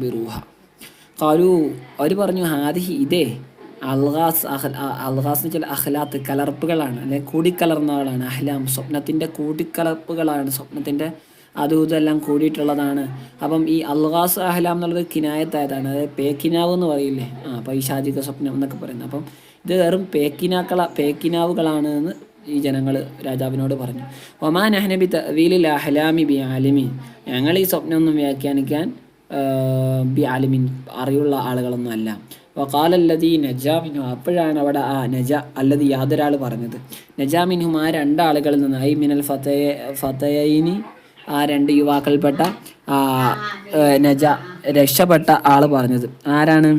ഫഅഖ്ബിറൂഹ കാലു അവർ പറഞ്ഞു ഹാദിഹി ഇതേ അൽഗാസ് അൽഗാസ് എന്ന് വെച്ചാൽ അഹ്ലാത്ത് കലർപ്പുകളാണ്. അല്ലെങ്കിൽ കൂടിക്കലർന്നവളാണ്. അഹ്ലാം സ്വപ്നത്തിന്റെ കൂടിക്കലർപ്പുകളാണ്. സ്വപ്നത്തിന്റെ അതും ഇതെല്ലാം കൂടിയിട്ടുള്ളതാണ്. അപ്പം ഈ അൽഗാസ് അഹ്ലാം എന്നുള്ളത് കിനായത്തായതാണ്. അതായത് പേക്കിനാവ് എന്ന് പറയില്ലേ? ആ പൈശാചിക സ്വപ്നം എന്നൊക്കെ പറയുന്നത്. അപ്പം ഇത് വെറും പേക്കിനാക്കള പേക്കിനാവുകളാണ് എന്ന് ഈ ജനങ്ങൾ രാജാവിനോട് പറഞ്ഞു. ഒമാൻ അഹ്നബി തവീലിൽ അഹ്ലാമി ബി ആലിമി ഞങ്ങൾ ഈ സ്വപ്നം ഒന്നും വ്യാഖ്യാനിക്കാൻ ബി ആലിമിൻ അറിയുള്ള ആളുകളൊന്നും അല്ല. വക്കാലല്ലതി നജാമിനു അപ്പോഴാണ് അവിടെ ആ നജ അല്ലതി യാതൊരാൾ പറഞ്ഞത്. നജാമിനും ആ രണ്ടാളുകളിൽ നിന്ന് ഐ മിനൽ ഫതയ ഫതയൈനി ആ രണ്ട് യുവാക്കൾപ്പെട്ട നജ രക്ഷപ്പെട്ട ആൾ പറഞ്ഞത്. ആരാണ്?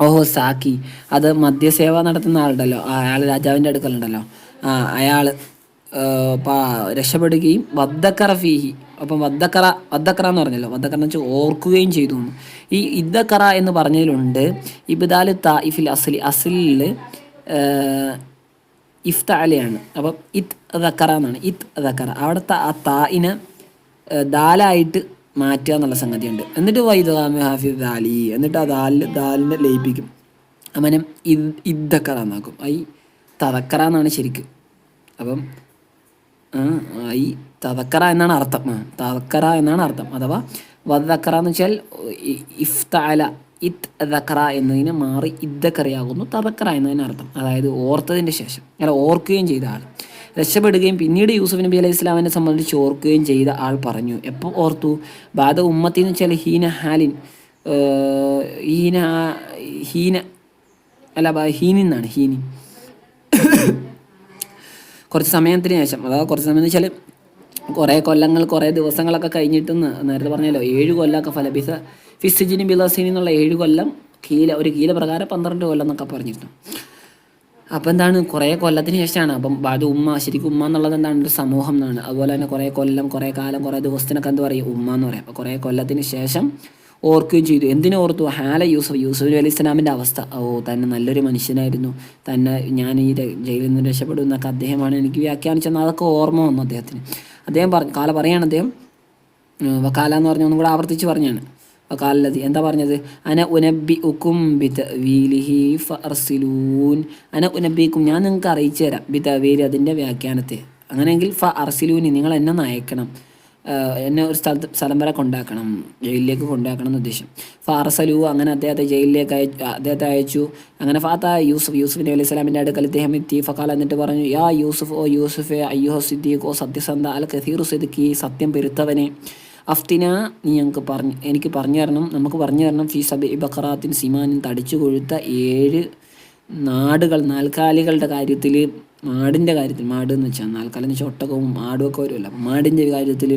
ഓഹോ സാക്കി. അത് മദ്യസേവ നടത്തുന്ന ആളുണ്ടല്ലോ. അയാൾ രാജാവിന്റെ അടുക്കലുണ്ടല്ലോ. ആ അയാൾ രക്ഷപ്പെടുകയും വദ്ദക്കറ ഫീഹി. അപ്പം വദ്ദക്കറ വദ്ദക്കറ എന്ന് പറഞ്ഞല്ലോ. വദ്ദക്കറ എന്ന് വെച്ചാൽ ഓർക്കുകയും ചെയ്തു എന്ന്. ഈ ഇദ്ദക്കറ എന്ന് പറഞ്ഞതിലുണ്ട് ഇബ്ദാൽ തായിഫിൽ അസലി അസലിൽ ഇഫ്ത അലയാണ്. അപ്പം ഇത് ദക്കറ എന്നാണ്. ഇത് ദക്കറ. അവിടുത്തെ ആ തായിനെ ദാലായിട്ട് മാറ്റുക എന്നുള്ള സംഗതിയുണ്ട്. എന്നിട്ട് വൈദാമി ഹാഫിദ് ദാലി. എന്നിട്ട് ആ ദാലിൽ ദാലിനെ ലയിപ്പിക്കും. അവനെ ഇത് ഇദ്ദക്കറ എന്നാക്കും. ഐ തതക്കറ എന്നാണ് ശരിക്കും. അപ്പം ഈ തതക്കറ എന്നാണ് അർത്ഥം. തതക്കറ എന്നാണ് അർത്ഥം. അഥവാ വദക്കറ എന്ന് വെച്ചാൽ ഇഫ് ഇഫ്താല ഇത് ദക്കറ എന്നതിന് മാറി ഇദ്ദക്കറയാകുന്നു തതക്കറ എന്നതിന് അർത്ഥം. അതായത് ഓർത്തതിന്റെ ശേഷം. അല്ല ഓർക്കുകയും ചെയ്ത ആൾ. രക്ഷപ്പെടുകയും പിന്നീട് യൂസഫ് നബി അലൈഹി ഇസ്ലാമിനെ സംബന്ധിച്ച് ഓർക്കുകയും ചെയ്ത ആൾ പറഞ്ഞു. എപ്പോൾ ഓർത്തു? ബാധ ഉമ്മത്തി എന്ന് വെച്ചാൽ ഹീന ഹാലിൻ. ഹീന ഹീന അല്ല ഹീനിന്നാണ് ഹീനി കുറച്ച് സമയത്തിന് ശേഷം അതായത് കുറച്ച് സമയം എന്ന് വെച്ചാൽ കുറേ കൊല്ലങ്ങൾ കുറേ ദിവസങ്ങളൊക്കെ കഴിഞ്ഞിട്ടെന്ന് നേരത്തെ പറഞ്ഞല്ലോ ഏഴ് കൊല്ലമൊക്കെ ഫലബിസ ഫിസിജിനും ബിലാസിനും എന്നുള്ള ഏഴ് കൊല്ലം കീല ഒരു കീല പ്രകാരം പന്ത്രണ്ട് കൊല്ലം എന്നൊക്കെ പറഞ്ഞിരുന്നു. അപ്പം എന്താണ്? കുറേ കൊല്ലത്തിന് ശേഷമാണ്. അപ്പം അത് ഉമ്മ ശരിക്കും ഉമ്മ എന്നുള്ളത് എന്താണ്? ഒരു സമൂഹം എന്നാണ്. അതുപോലെ തന്നെ കുറേ കൊല്ലം കുറേ കാലം കുറേ ദിവസത്തിനൊക്കെ എന്ത് പറയും? ഉമ്മ എന്ന് പറയും. അപ്പോൾ കുറേ കൊല്ലത്തിന് ശേഷം ഓർക്കുകയും ചെയ്തു. എന്തിനോർത്തു ഹാല യൂസഫ് യൂസഫ് അലി ഇസ്ലാമിന്റെ അവസ്ഥ. ഓ തന്നെ നല്ലൊരു മനുഷ്യനായിരുന്നു. തന്നെ ഞാൻ ഈ ജയിലിൽ നിന്ന് രക്ഷപ്പെടും എന്നൊക്കെ അദ്ദേഹമാണ് എനിക്ക് വ്യാഖ്യാനിച്ചെന്ന് അതൊക്കെ ഓർമ്മ വന്നു അദ്ദേഹത്തിന്. അദ്ദേഹം പറഞ്ഞു കാല പറയാണ് അദ്ദേഹം. വക്കാല എന്ന് പറഞ്ഞ ഒന്നും കൂടെ ആവർത്തിച്ച് പറഞ്ഞാണ്. വക്കാലതി എന്താ പറഞ്ഞത്? അന ഉനബി ഉക്കും ബിതവീലിഹി ഫർസിലൂൻ അന ഉനബിക്കും ഞാൻ നിങ്ങൾക്ക് അറിയിച്ചു തരാം. ബിതവീലി അതിന്റെ വ്യാഖ്യാനത്തെ. അങ്ങനെയെങ്കിൽ ഫ അർസിലൂനി നിങ്ങൾ എന്നെ ആഹ് എന്നെ ഒരു സ്ഥലത്ത് സ്ഥലം വരെ കൊണ്ടാക്കണം. ജയിലിലേക്ക് കൊണ്ടാക്കണം എന്ന് ഉദ്ദേശം. ഫാറസലു അങ്ങനെ അദ്ദേഹത്തെ ജയിലിലേക്ക് അയച്ചു അദ്ദേഹത്തെ അയച്ചു. അങ്ങനെ ഫാത്ത യൂസുഫ് യൂസുഫ് നബി സ്വലാമിന്റെ അടുക്കൽ ഇദ്ദേഹം എത്തി. ഫക്കാൽ എന്നിട്ട് പറഞ്ഞു യാ യൂസുഫ് ഓ യൂസുഫെ അയ്യോ സിദ്ദീഖ് ഓ സത്യസന്ധ അൽ കസീറു സിദ്ദിഖി സത്യം പെരുത്തവനെ. അഫ്തിന നീ ഞങ്ങൾക്ക് പറഞ്ഞു എനിക്ക് പറഞ്ഞു തരണം. നമുക്ക് പറഞ്ഞു തരണം. ഫി സബി ബക്കറാത്തിൻ സിമാനിൻ തടിച്ചു കൊഴുത്ത ഏഴ് നാടുകൾ നാൽക്കാലികളുടെ കാര്യത്തിൽ മാടിന്റെ കാര്യത്തിൽ മാട് എന്ന് വെച്ചാൽ നാൽക്കാലം വെച്ചാൽ ഒട്ടകവും ഒക്കെ വരുമല്ലോ. അപ്പം മാടിന്റെ കാര്യത്തിൽ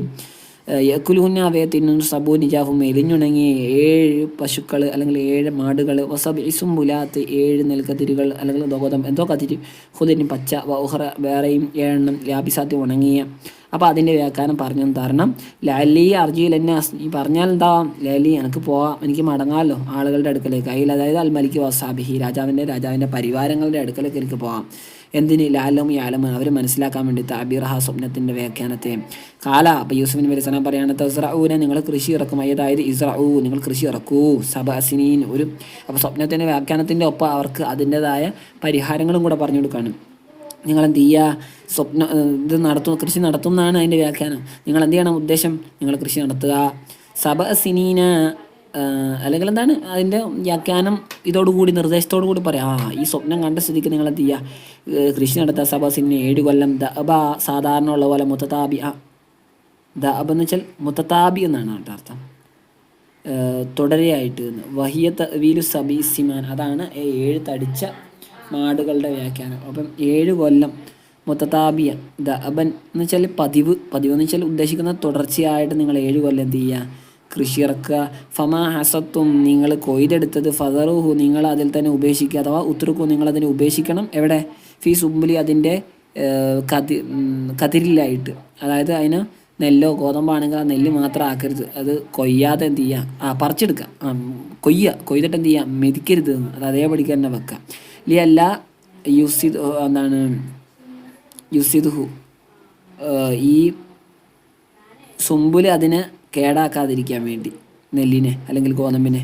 യക്കുലൂന്ന അവയെ തിന്നുന്ന സബു നിജാഫും മെലിഞ്ഞുണങ്ങിയ ഏഴ് പശുക്കൾ അല്ലെങ്കിൽ ഏഴ് മാടുകൾ വസബ് ഇസും പുലാത്ത് ഏഴ് നെൽക്കതിരുകൾ അല്ലെങ്കിൽ ദോഗതം എന്തോ കതിരി ഹുദിന് പച്ച വൗഹറ വേറെയും ഏഴെണ്ണം ലാഭിസാത്തി ഉണങ്ങിയ. അപ്പോൾ അതിന്റെ വ്യാഖ്യാനം പറഞ്ഞു തരണം ലാലി അർജിയിൽ എന്നെ ഈ പറഞ്ഞാൽ എന്താ? ലാലി എനിക്ക് പോവാം എനിക്ക് മടങ്ങാമല്ലോ ആളുകളുടെ അടുക്കലേക്ക്. അതിൽ അതായത് അൽ മലിക്ക് വസാബിഹി രാജാവിന്റെ രാജാവിന്റെ പരിവാരങ്ങളുടെ അടുക്കലേക്ക് എനിക്ക് പോവാം. എന്തിന് ലാലും യാലും അവർ മനസ്സിലാക്കാൻ വേണ്ടി താബിറഹ സ്വപ്നത്തിന്റെ വ്യാഖ്യാനത്തെ. കാല അപ്പോൾ യൂസുഫിന് വരിസനം പറയാണ് തസ്റഊന നിങ്ങൾ കൃഷി ഇറക്കും. അതായത് ഇസ്റഊ നിങ്ങൾ കൃഷി ഇറക്കൂ. സബസിനീൻ ഒരു അപ്പോൾ സ്വപ്നത്തിന്റെ വ്യാഖ്യാനത്തിന്റെ ഒപ്പം അവർക്ക് അതിന്റെതായ പരിഹാരങ്ങളും കൂടെ പറഞ്ഞു കൊടുക്കാണ്. നിങ്ങൾ എന്ത് ചെയ്യുക സ്വപ്ന ഇത് നടത്തും കൃഷി നടത്തും എന്നാണ് അതിന്റെ വ്യാഖ്യാനം. നിങ്ങൾ എന്ത് ചെയ്യണം? ഉദ്ദേശം നിങ്ങൾ കൃഷി നടത്തുക. സബ സിനീന ഏഹ് അല്ലെങ്കിൽ എന്താണ് അതിന്റെ വ്യാഖ്യാനം ഇതോടുകൂടി നിർദ്ദേശത്തോടു കൂടി പറയാം. ആ ഈ സ്വപ്നം കണ്ട സ്ഥിതിക്ക് നിങ്ങൾ എന്ത് ചെയ്യുക കൃഷി നടത്ത സഭ സിനിന് ഏഴ് കൊല്ലം ദബ സാധാരണ ഉള്ള പോലെ മുത്തതാബി ആ ദബ എന്ന് വെച്ചാൽ മുത്തതാബി എന്നാണ് കേട്ടോ അർത്ഥം. തുടരെയായിട്ട്. വഹിയ വീലു സബി സിമാൻ അതാണ് ഏഴ് തടിച്ച മാടുകളുടെ വ്യാഖ്യാനം. അപ്പം ഏഴ് കൊല്ലം മുത്തതാബിയ ദഅബൻ എന്ന് വെച്ചാൽ പതിവ്. പതിവ് എന്ന് വെച്ചാൽ ഉദ്ദേശിക്കുന്ന തുടർച്ചയായിട്ട് നിങ്ങൾ ഏഴ് കൊല്ലം എന്ത് ചെയ്യുക കൃഷി ഇറക്കുക ഫമാ ഹസത്തും നിങ്ങൾ കൊയ്തെടുത്തത്. ഫതറുഹു നിങ്ങൾ അതിൽ തന്നെ ഉപേക്ഷിക്കുക. അഥവാ ഉത്തർക്കു നിങ്ങൾ അതിനെ ഉപേക്ഷിക്കണം. എവിടെ? ഫീ സുംബുലി അതിന്റെ കതി കതിരിലായിട്ട്. അതായത് അതിന് നെല്ലോ ഗോതമ്പാണെങ്കിൽ ആ നെല്ല് മാത്രം ആക്കരുത്. അത് കൊയ്യാതെ എന്ത് ചെയ്യുക? ആ പറിച്ചെടുക്കുക. ആ കൊയ്യുക കൊയ്തിട്ട് എന്ത് ചെയ്യുക? മെതിക്കരുത്. എന്ന് അത് അതേപടിക്ക് തന്നെ വെക്കുക. ഇല്ല അല്ല യുസിദ് എന്താണ് യുസിദ്ഹു ഈ സുമ്പുൽ അതിനെ കേടാക്കാതിരിക്കാൻ വേണ്ടി. നെല്ലിനെ അല്ലെങ്കിൽ ഗോതമ്പിനെ.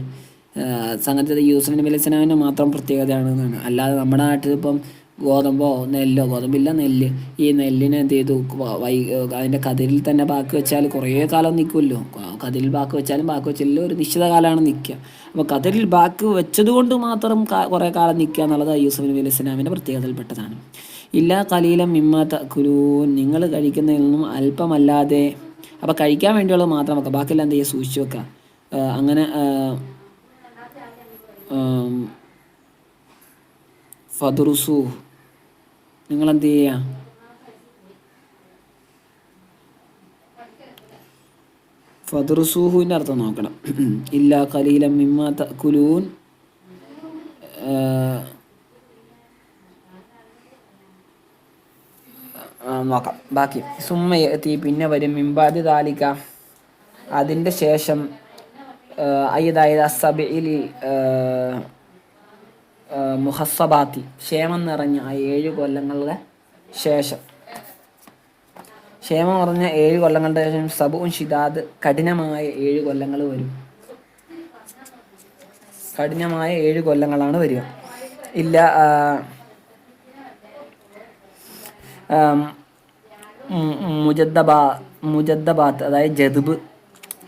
സംഗതി യൂസഫ് വിലസനവിന് മാത്രം പ്രത്യേകതയാണ് എന്നാണ് അല്ലാതെ നമ്മുടെ നാട്ടിൽ ഇപ്പം ഗോതമ്പോ നെല്ലോ ഗോതമ്പില്ല നെല്ല്. ഈ നെല്ലിനെ എന്ത് ചെയ്തു? വൈ അതിന്റെ കതിരിൽ തന്നെ ബാക്കി വെച്ചാൽ കുറേ കാലം നിൽക്കുമല്ലോ കതിരിൽ ബാക്കി വെച്ചാലും ബാക്കി വെച്ചാലും ഒരു നിശ്ചിത കാലമാണ് നിൽക്കുക അപ്പോൾ കതിരിൽ ബാക്കി വെച്ചത് കൊണ്ട് മാത്രം കുറേ കാലം നിൽക്കുക എന്നുള്ളത് യൂസഫിൻ സ്വലാമിന്റെ പ്രത്യേകതയിൽപ്പെട്ടതാണ്. ഇല്ല കലീലം മിമ്മാത്ത കുരു നിങ്ങൾ കഴിക്കുന്നതിൽ നിന്നും അല്പമല്ലാതെ അപ്പോൾ കഴിക്കാൻ വേണ്ടിയുള്ളത് മാത്രം വെക്കുക ബാക്കിയെല്ലാം എന്ത് ചെയ്യുക സൂക്ഷിച്ച് വെക്കുക അങ്ങനെ ഫതുറുസു നിങ്ങൾ എന്ത് ചെയ്യുക ഫതുറുസൂഹുവിന്റെ അർത്ഥം നോക്കണം. ഇല്ല കലീലം മിമ്മ നോക്കാം. ബാക്കി സുമ്മയെത്തി പിന്നെ വരും. മിമ്പാതി താലിക അതിന്റെ ശേഷം അയ്യതായത് അസബിൽ മുഹസ്സബാത്തി. ക്ഷേമം നിറഞ്ഞ ആ ഏഴ് കൊല്ലങ്ങളുടെ ശേഷം. ക്ഷേമം നിറഞ്ഞ ഏഴ് കൊല്ലങ്ങളുടെ ശേഷം സബുവും ഷിദാദ് കഠിനമായ ഏഴ് കൊല്ലങ്ങൾ വരും. കഠിനമായ ഏഴ് കൊല്ലങ്ങളാണ് വരിക. ഇല്ല മുജദ്ദബാ മുജദ്ദബാത്ത് അതായത് ജദുബ്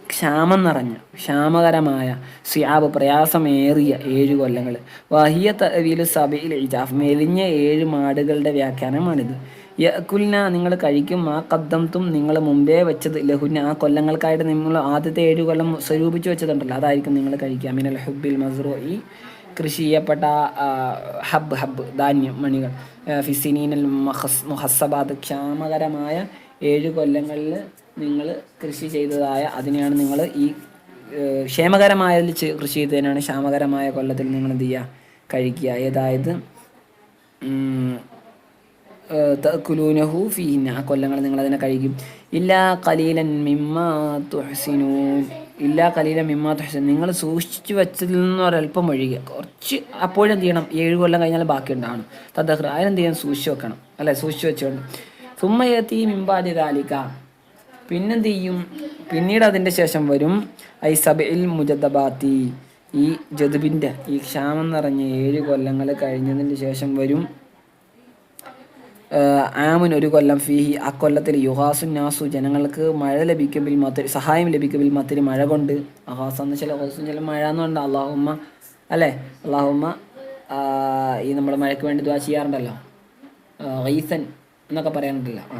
ക്ഷാമം നിറഞ്ഞ ക്ഷാമകരമായ സിയാബ് പ്രയാസമേറിയ ഏഴ് കൊല്ലങ്ങൾ. വഹിയ തവീൽ സബയിൽ ഇജാഫ്. മെലിഞ്ഞ ഏഴ് മാടുകളുടെ വ്യാഖ്യാനമാണിത്. യക്കുലിന നിങ്ങൾ കഴിക്കും ആ കദ്ദംത്തും നിങ്ങൾ മുമ്പേ വെച്ചത് ലഹുന. ആ കൊല്ലങ്ങൾക്കായിട്ട് നിങ്ങൾ ആദ്യത്തെ ഏഴ് കൊല്ലം സ്വരൂപിച്ച് വെച്ചതുണ്ടല്ലോ. അതായിരിക്കും നിങ്ങൾ കഴിക്കുക. മിനൽ ഹുബിൽ മസ്റോ ഈ കൃഷി ചെയ്യപ്പെട്ട ഹബ് ഹബ് ധാന്യം മണികൾ ഫിസിനീനൽ മഹസ് മുഹസബാദ് ക്ഷാമകരമായ ഏഴ് കൊല്ലങ്ങളിൽ നിങ്ങൾ കൃഷി ചെയ്തതായ അതിനെയാണ് നിങ്ങൾ ഈ ക്ഷേമകരമായതിൽ കൃഷി ചെയ്തതിനാണ് ക്ഷാമകരമായ കൊല്ലത്തിൽ നിങ്ങൾ എന്ത് ചെയ്യുക? കഴിക്കുക. അതായത് കുലൂനഹു ഫീന ആ കൊല്ലങ്ങൾ നിങ്ങൾ അതിനെ കഴിക്കും. ഇല്ലാ കലീലൻ മിമ്മ തുഹസിനു ഇല്ലാ കലീല മിമ്മാത്ത ഹുസൈൻ നിങ്ങൾ സൂക്ഷിച്ചു വെച്ചതിൽ നിന്ന് ഒരല്പം ഒഴിയുക കുറച്ച് അപ്പോഴെന്ത് ചെയ്യണം? ഏഴ് കൊല്ലം കഴിഞ്ഞാൽ ബാക്കി ഉണ്ടാവണം തദ്ഹർ. അതിനെന്ത് ചെയ്യാൻ സൂക്ഷിച്ച് വെക്കണം. അല്ലെ? സൂക്ഷിച്ച് വെച്ചുകൊണ്ട്. സുമ്മയത്തി മിമ്പാതി ദാലിക. പിന്നെന്ത് ചെയ്യും? പിന്നീട് അതിന്റെ ശേഷം വരും. ഐ സബിൽ മുജദബാത്തി ഈ ജദുബിന്റെ ഈ ക്ഷാമം നിറഞ്ഞ ഏഴ് കൊല്ലങ്ങൾ കഴിഞ്ഞതിന് ശേഷം വരും. ആമുൻ ഒരു കൊല്ലം ഫീഹി ആ കൊല്ലത്തിൽ യുഹാസു നാസു ജനങ്ങൾക്ക് മഴ ലഭിക്കുമ്പിൽ മത്തിരി സഹായം ലഭിക്കുമ്പിൽ മത്തിരി മഴ കൊണ്ട് അഹാസ എന്ന് ചില ഹോസും ചില മഴ എന്ന് പറഞ്ഞാൽ അള്ളാഹുമ്മ അല്ലേ? അള്ളാഹുമ്മ ഈ നമ്മൾ മഴയ്ക്ക് വേണ്ടി ദ്വാ ചെയ്യാറുണ്ടല്ലോ. റൈസൻ എന്നൊക്കെ പറയാനുണ്ടല്ലോ ആ.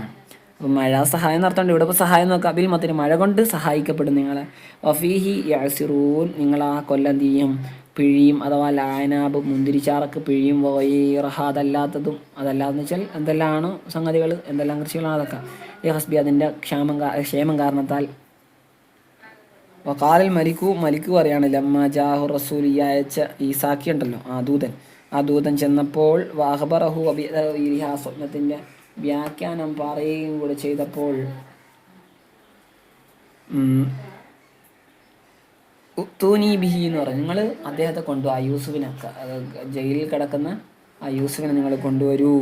അപ്പം മഴ സഹായം നടത്തണ്ട് ഇവിടെ ഇപ്പോൾ സഹായം നോക്കാം. അബിൽ മത്തിന് മഴ കൊണ്ട് സഹായിക്കപ്പെടും നിങ്ങളെ. വഫീഹി യാസിറൂൻ നിങ്ങൾ ആ കൊല്ലം തീയും പിഴിയും അഥവാ ലായനാബ് മുന്തിരിച്ചാറക്ക് പിഴിയും വൈറഹ അതല്ലാത്തതും അതല്ലാതെന്ന് വെച്ചാൽ എന്തെല്ലാമാണ് സംഗതികൾ എന്തെല്ലാം കൃഷികളാണ് അതൊക്കെ. ഈ ഹസ്ബി അതിന്റെ ക്ഷാമം ക്ഷേമം കാരണത്താൽ. വക്കാലൽ മലിക്കു മലിക്കു പറയാണ് ലമ്മ ജാഹു റസൂൽ ഈ അയച്ച ഈസാക്കി ഉണ്ടല്ലോ ആ ദൂതൻ. ആ ദൂതൻ ചെന്നപ്പോൾ വാഹബറഹു അബി ആ സ്വപ്നത്തിന്റെ വ്യാഖ്യാനം പറയുകയും കൂടെ ചെയ്തപ്പോൾ തൂനി ബിഹി എന്ന് പറഞ്ഞു. നിങ്ങൾ അദ്ദേഹത്തെ കൊണ്ടുപോകും ആ യൂസുഫിനെ ജയിലിൽ കിടക്കുന്ന ആ യൂസുഫിനെ നിങ്ങൾ കൊണ്ടുവരൂ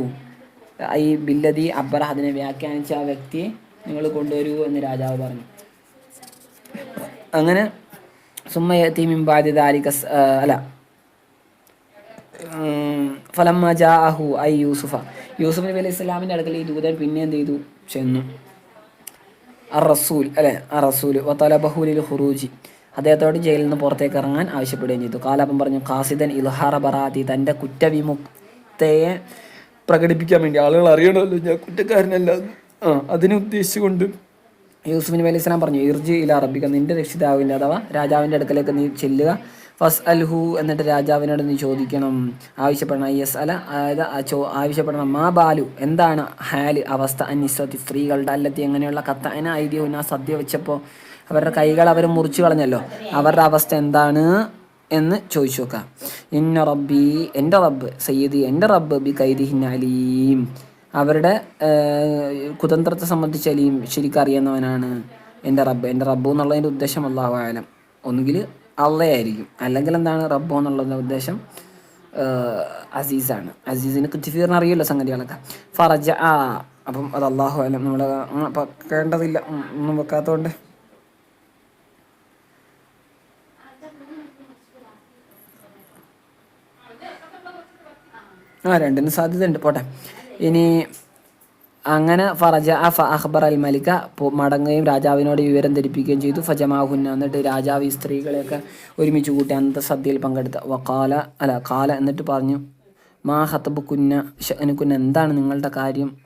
ഈ ബില്ലതി അബ്രഹദിനെ വ്യാഖ്യാനിച്ച ആ വ്യക്തിയെ നിങ്ങൾ കൊണ്ടുവരൂ എന്ന് രാജാവ് പറഞ്ഞു. അങ്ങനെ സുമ്മയത്തി അല്ല ഫലമ്മ ജാഹു ഐ യൂസുഫ. യൂസുഫ് നബി അലൈഹി സ്വലാമിന്റെ അടുക്കൽ ഈ ദൂതൻ പിന്നെ എന്ത് ചെയ്തു? ചെന്നു. അർ റസൂൽ അല്ലെ അർ റസൂൽ വത്തലബഹുലിൽ ഹുറൂജി അദ്ദേഹത്തോട് ജയിലിൽ നിന്ന് പുറത്തേക്ക് ഇറങ്ങാൻ ആവശ്യപ്പെടുകയും ചെയ്തു. കാലാപം പറഞ്ഞു ഖാസിദൻ ഇൽഹാറ ബറാത്തി തന്റെ കുറ്റവിമുക്തയെ പ്രകടിപ്പിക്കാൻ വേണ്ടി ആളുകൾ അറിയണമല്ലോ ഞാൻ കുറ്റക്കാരനല്ല ആ അതിനെ ഉദ്ദേശിച്ചുകൊണ്ട് യൂസുഫ് നബി അലൈഹി സ്വലാം പറഞ്ഞു ഇർജി ഇല അറബിക്ക നിന്റെ രക്ഷിതാവിന്റെ അഥവാ രാജാവിന്റെ അടുക്കലേക്ക് നീ ചെല്ലുക. ഫസ് അൽഹു എന്നിട്ട് രാജാവിനോട് നീ ചോദിക്കണം. ആവശ്യപ്പെടണം യെസ് അല അതായത് ചോ ആവശ്യപ്പെടണം. മാ ബാലു എന്താണ് ഹാൽ അവസ്ഥ അനിസ്വത്തി സ്ത്രീകളുടെ അല്ലത്തി എങ്ങനെയുള്ള കത്ത അതിന് ഐഡിയ സദ്യ വെച്ചപ്പോൾ അവരുടെ കൈകൾ അവർ മുറിച്ചു കളഞ്ഞല്ലോ. അവരുടെ അവസ്ഥ എന്താണ് എന്ന് ചോദിച്ചു നോക്കാം. ഇന്ന റബ്ബി എന്റെ റബ്ബ് സയ്യിദി എന്റെ റബ്ബ് ബി കൈദിഹിൻ അലീം. അവരുടെ കുതന്ത്രത്തെ സംബന്ധിച്ച് അലീം ശരിക്കും അറിയുന്നവനാണ് എന്റെ റബ്ബ്. എന്റെ റബ്ബു എന്നുള്ളതിന്റെ ഉദ്ദേശം അള്ളാഹുവായാലും ഒന്നുകിൽ അള്ളയായിരിക്കും. അല്ലെങ്കിൽ എന്താണ് റബ്ബ് എന്നുള്ളതിന്റെ ഉദ്ദേശം? അസീസാണ്. അസീസിന് കുറ്റിഫീറിന് അറിയുമല്ലോ സംഗതികളൊക്കെ. ഫറജ. ആ അപ്പം അത് അള്ളാഹു ആയാലും നമ്മൾ പക്കേണ്ടതില്ല ഒന്നും വെക്കാത്തതുകൊണ്ട്. ആ രണ്ടിനും സാധ്യതയുണ്ട്. പോട്ടെ. ഇനി അങ്ങനെ ഫറജ ഫ അഖ്ബർ അൽ മലിക മടങ്ങുകയും രാജാവിനോട് വിവരം ധരിപ്പിക്കുകയും ചെയ്തു. ഫജമാഹുന്ന എന്നിട്ട് രാജാവ് ഈ സ്ത്രീകളെയൊക്കെ ഒരുമിച്ച് കൂട്ടി അന്നത്തെ സദ്യയിൽ പങ്കെടുത്ത. വക്കാല അല്ല കാല എന്നിട്ട് പറഞ്ഞു മാ ഹത്തബ് കുന്ന ഷനുക്കുന്ന എന്താണ് നിങ്ങളുടെ കാര്യം?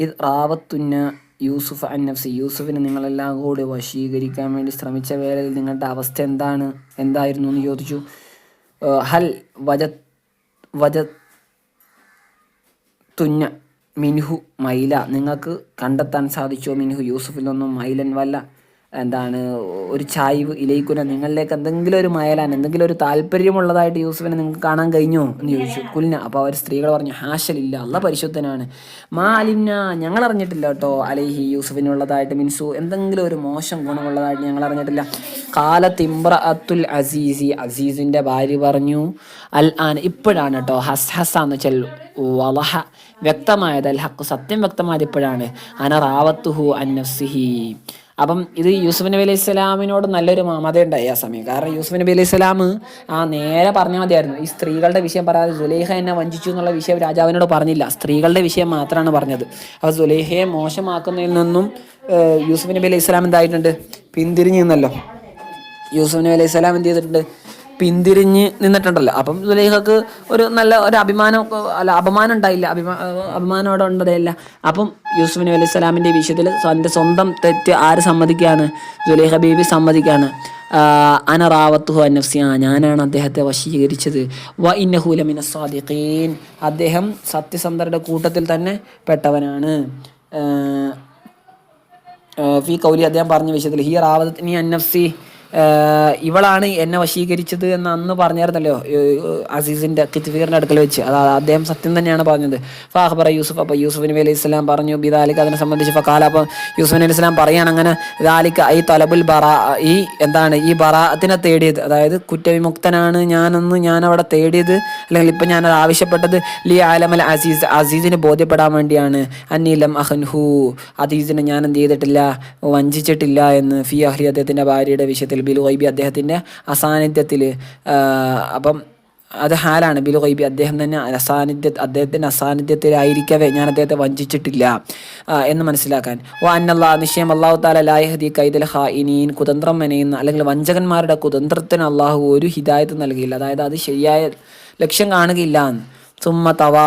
ഇത് റാവത്തുന്ന യൂസുഫ് അൻ നഫ്സി. യൂസുഫിനെ നിങ്ങളെല്ലാം കൂടി വശീകരിക്കാൻ വേണ്ടി ശ്രമിച്ച വേളയിൽ നിങ്ങളുടെ അവസ്ഥ എന്താണ്? എന്തായിരുന്നു എന്ന് ചോദിച്ചു. ഹൽ വജത് വജ തുന്ന മിൻഹു മൈല. നിങ്ങൾക്ക് കണ്ടെത്താൻ സാധിച്ചോ മിൻഹു യൂസുഫിൽ നിന്നും മൈലൻ വല്ല എന്താണ് ഒരു ചായ്വ് ഇലയിക്കുന്ന നിങ്ങളിലേക്ക് എന്തെങ്കിലും ഒരു മയലാൻ എന്തെങ്കിലും ഒരു താല്പര്യമുള്ളതായിട്ട് യൂസുഫിനെ നിങ്ങൾക്ക് കാണാൻ കഴിഞ്ഞോ എന്ന് ചോദിച്ചു. കുലിന അപ്പോൾ അവർ സ്ത്രീകൾ പറഞ്ഞു ഹാഷലില്ല അല്ല പരിശുദ്ധനാണ്. മാ അലിംന ഞങ്ങൾ അറിഞ്ഞിട്ടില്ല കേട്ടോ അലൈഹി യൂസഫിനുള്ളതായിട്ട് മീൻസു എന്തെങ്കിലും ഒരു മോശം ഗുണമുള്ളതായിട്ട് ഞങ്ങൾ അറിഞ്ഞിട്ടില്ല കാലത്ത് ഇമ്ര അത്തുൽ അസീസി അസീസിന്റെ ഭാര്യ പറഞ്ഞു അൽ ആൻ ഇപ്പോഴാണ് കേട്ടോ ഹസ് ഹസ എന്ന് വെച്ചാൽ വളഹ വ്യക്തമായത് അൽ ഹക്ക് സത്യം വ്യക്തമായത് ഇപ്പോഴാണ്. അന റാവത്തുഹു അൻ അപ്പം ഇത് യൂസുഫ് നബി അലൈഹി സ്വലാമിനോട് നല്ലൊരു മമത ഉണ്ടായി ആ സമയം. കാരണം യൂസുഫ് നബി അലൈഹി സ്വലാം ആ നേരെ പറഞ്ഞാൽ മതിയായിരുന്നു. ഈ സ്ത്രീകളുടെ വിഷയം പറയാതെ സുലേഖ എന്നെ വഞ്ചിച്ചു എന്നുള്ള വിഷയം രാജാവിനോട് പറഞ്ഞില്ല. സ്ത്രീകളുടെ വിഷയം മാത്രമാണ് പറഞ്ഞത്. അപ്പോൾ സുലേഖയെ മോശമാക്കുന്നതിൽ നിന്നും യൂസുഫ് നബി അലൈഹി സ്വലാം എന്തായിട്ടുണ്ട്? പിന്തിരിഞ്ഞു നിന്നല്ലോ യൂസുഫ് നബി അലൈഹി സ്വലാം എന്ത് ചെയ്തിട്ടുണ്ട്? പിന്തിരിഞ്ഞ് നിന്നിട്ടുണ്ടല്ലോ. അപ്പം സുലൈഹക്ക് ഒരു നല്ല ഒരു അഭിമാനം അല്ല അപമാനം ഉണ്ടായില്ല. അഭിമാ അഭിമാനം അവിടെ ഉണ്ടതല്ല അപ്പം യൂസുഫ് നബി അലൈഹി സ്വലാമിന്റെ വിഷയത്തിൽ എന്റെ സ്വന്തം തെറ്റ് ആര് സമ്മതിക്കുകയാണ്? സുലൈഹ ബീബി സമ്മതിക്കുകയാണ്. അനറാവത്തുഹു അനഫ്സി അനഫ്സിയ ഞാനാണ് അദ്ദേഹത്തെ വശീകരിച്ചത്. വ ഇന്നഹൂലമിന സ്വാദിഖീൻ. അദ്ദേഹം സത്യസന്ധരുടെ കൂട്ടത്തിൽ തന്നെ പെട്ടവനാണ്. ഫി കൗലി അദ്ദേഹം പറഞ്ഞ വിഷയത്തിൽ ഹി റാവത്ത് അന്നഫ്സി ഏഹ് ഇവളാണ് എന്നെ വശീകരിച്ചത് എന്ന് അന്ന് പറഞ്ഞായിരുന്നല്ലോ അസീസിന്റെ കിത്ഫീറിന്റെ അടുക്കൽ വെച്ച്. അത് അദ്ദേഹം സത്യം തന്നെയാണ് പറഞ്ഞത്. ഫാഹബറ യൂസുഫ് അപ്പോൾ യൂസുഫ് നബി അലൈഹി ഇസ്ലാം പറഞ്ഞു ബിദാലിക്ക് അതിനെ സംബന്ധിച്ച് ഫക്കാല അപ്പൊ യൂസുഫ് നബി സ്വലാം പറയാണ് അങ്ങനെ ദാലിക്ക് ഈ തലബുൽ ബറ ഈ എന്താണ് ഈ ബറാത്തിനെ തേടിയത്. അതായത് കുറ്റവിമുക്തനാണ് ഞാനെന്ന് ഞാൻ അവിടെ തേടിയത് അല്ലെങ്കിൽ ഇപ്പം അത് ആവശ്യപ്പെട്ടത് ലി ആലമൽ അസീസ് അസീസിന് ബോധ്യപ്പെടാൻ വേണ്ടിയാണ്. അന്നീലം അഹൻഹു അസീസിനെ ഞാൻ എന്ത് ചെയ്തിട്ടില്ല വഞ്ചിച്ചിട്ടില്ല എന്ന് ഫി അഹ്ലി അദ്ദേഹത്തിന്റെ ഭാര്യയുടെ വിഷയത്തിൽ ബിലു ഗൈബി അദ്ദേഹത്തിന്റെ അസാന്നിധ്യത്തിൽ അപ്പം അത് ഹാലാണ് ബിലു ഗൈബി അദ്ദേഹം തന്നെ അസാന്നിധ്യ അദ്ദേഹത്തിന്റെ അസാന്നിധ്യത്തിലായിരിക്കവേ ഞാൻ അദ്ദേഹത്തെ വഞ്ചിച്ചിട്ടില്ല എന്ന് മനസ്സിലാക്കാൻ. ഓ അന്നല്ലാ നിശ്ചയം അള്ളാഹു താല ലായഹദി കൈതൽ ഇനിയൻ കുതന്ത്രം മെനയുന്ന അല്ലെങ്കിൽ വഞ്ചകന്മാരുടെ കുതന്ത്രത്തിന് അള്ളാഹു ഒരു ഹിദായത്ത് നൽകിയില്ല. അതായത് അത് ശരിയായ ലക്ഷ്യം കാണുകയില്ല. എന്ന് സുമ്മ തവാ